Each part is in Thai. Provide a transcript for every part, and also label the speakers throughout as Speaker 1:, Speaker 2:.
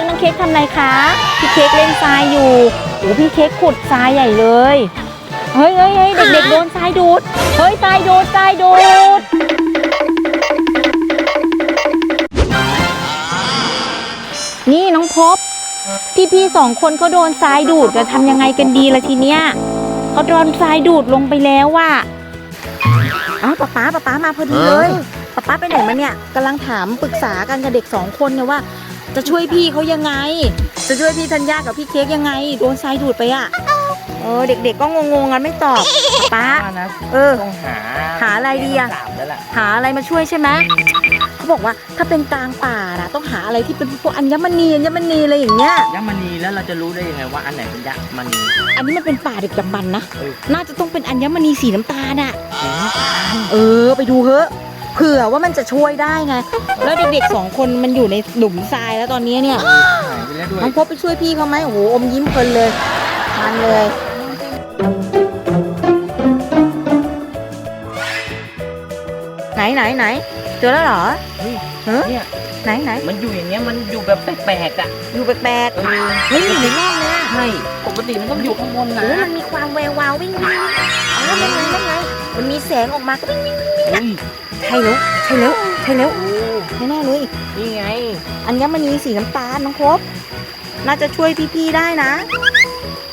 Speaker 1: ำอะไรคะ พี่เค้กเล่นทรายอยู่โอ้พี่เค้กขุดทรายใหญ่เลย เฮ้ยเฮ้ยเฮ้ยเด็กๆโดนทรายดูด เฮ้ยทรายดูดทรายดูด นี่น้องพบ พี่ๆสองคนเขาโดนทรายดูดจะทำยังไงกันดีละทีเนี้ยเขาโดนทรายดูดลงไปแล้วว่ะเอ้าป๊าป๊าป๊าป๊ามาพอดีเลยป๊าป๊าไปไหนมาเนี่ยกำลังถามปรึกษากันกับเด็กสองคนเนี่ยว่า จะช่วยพี่เขายังไง จะช่วยพี่ธัญญากับพี่เค้กยังไงโดนทรายดูดไปอะเออเด็กๆก็งงๆกันไม่ตอบป๊า
Speaker 2: ว่านะ
Speaker 1: เออ
Speaker 2: ต้องหา
Speaker 1: หาอะไรดีอะ
Speaker 2: สามแล้วล่ะ
Speaker 1: หาอะไรมาช่วยใช่ไหมเขาบอกว่าถ้าเป็นกลางป่านะต้องหาอะไรที่เป็นพวกอัญมณีอัญมณีอะไรอย่างเงี้ย
Speaker 2: ยักษ์มณีแล้วเราจะรู้ได้ยังไงว่าอันไหนเป็นยักษ์มณี
Speaker 1: อันนี้มันเป็นป่าดึกดำบรรพ์นะ
Speaker 2: เออ
Speaker 1: น่าจะต้องเป็นอัญมณีสีน้ำตาลอะ
Speaker 2: สีน้ำตาล
Speaker 1: เออไปดูเถอะ เผื่อว่ามันจะช่วยได้ไง แล้วเด็กๆสองคนมันอยู่ในหลุมทรายแล้วตอนนี้เนี่ย
Speaker 2: หายไปแล้วด้วย
Speaker 1: น้องพบไปช่วยพี่เขาไหมโอ้โหอมยิ้มเพลินเลยมันเลย ไหนไหนไหนเจอแล้วเหรอ
Speaker 2: เฮ้ย
Speaker 1: เฮ้ย
Speaker 2: เนี่ย
Speaker 1: ไหนไหน
Speaker 2: มันอยู่อย่างเงี้ยมันอยู่แบบแปลกๆอะ
Speaker 1: อยู่แปลก
Speaker 2: เออ
Speaker 1: ๆเฮ้ยอยู่ในรอบเลยอะ
Speaker 2: ใช่ปกติมันต้องอยู่ข้างบนนะ
Speaker 1: โอ้มันมีความแวววาววิ่งวิ่งอ๋อนั่นไงนั่นไงมันมีแสงออกมาก็วิ่งวิ่ง
Speaker 2: เฮ้ย
Speaker 1: ใช่แล้วใช่แล้วใช่แล้ว
Speaker 2: โอ้
Speaker 1: แน่ๆเลย
Speaker 2: นี่ไง
Speaker 1: อัญมณีสีน้ำตาลน้องพบน่าจะช่วยพี่ๆได้นะ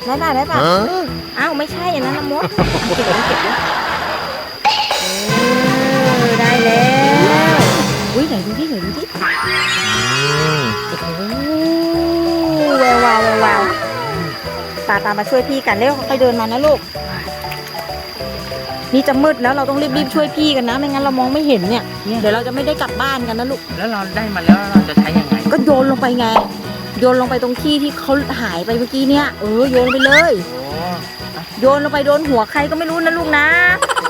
Speaker 1: ได้ป่ะได้ป่ะอ้าวไม่ใช่อันนั้นนะมดเก็บไว้เก็บไว้เออได้แล้วอุ้ยไหนดูที่ไหนดูที่โอ้แวววาวแวววาวตาตามมาช่วยพี่กันเร็วค่อยๆเดินมานะลูก นี่จะมืดแล้วเราต้องรีบๆช่วยพี่กันนะ ไม่งั้นเรามองไม่เห็นเนี่ย
Speaker 2: เนี่ย
Speaker 1: เดี๋ยวเราจะไม่ได้กลับบ้านกันนะลูก
Speaker 2: แล้วเราได้มาแล้วเราจะใช้ยังไง
Speaker 1: ก็โยนลงไปไง โยนลงไปตรงที่ที่เขาหายไปเมื่อกี้เนี่ย เออโยนไปเลย
Speaker 2: โอ้
Speaker 1: โยนลงไปโดนหัวใครก็ไม่รู้นะลูกนะ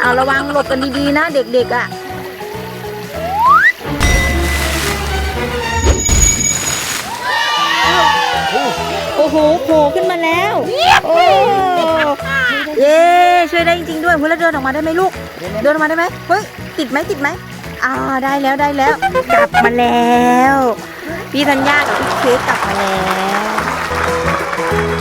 Speaker 1: เอาระวังหลบกันดีๆนะเด็กๆอะ โอ้โหโผล่ขึ้นมาแล้ว โอ้ เย้ช่วยได้จริงๆด้วยเฮ้ยแล้เดินออกมาได้ไหมลูก เดินออกมาได้ไหมเฮ้ยติดไหมติดไหมอ่าได้แล้วได้แล้ว กลับมาแล้ว พี่ธัญญากับพี่เค้กกลับมาแล้ว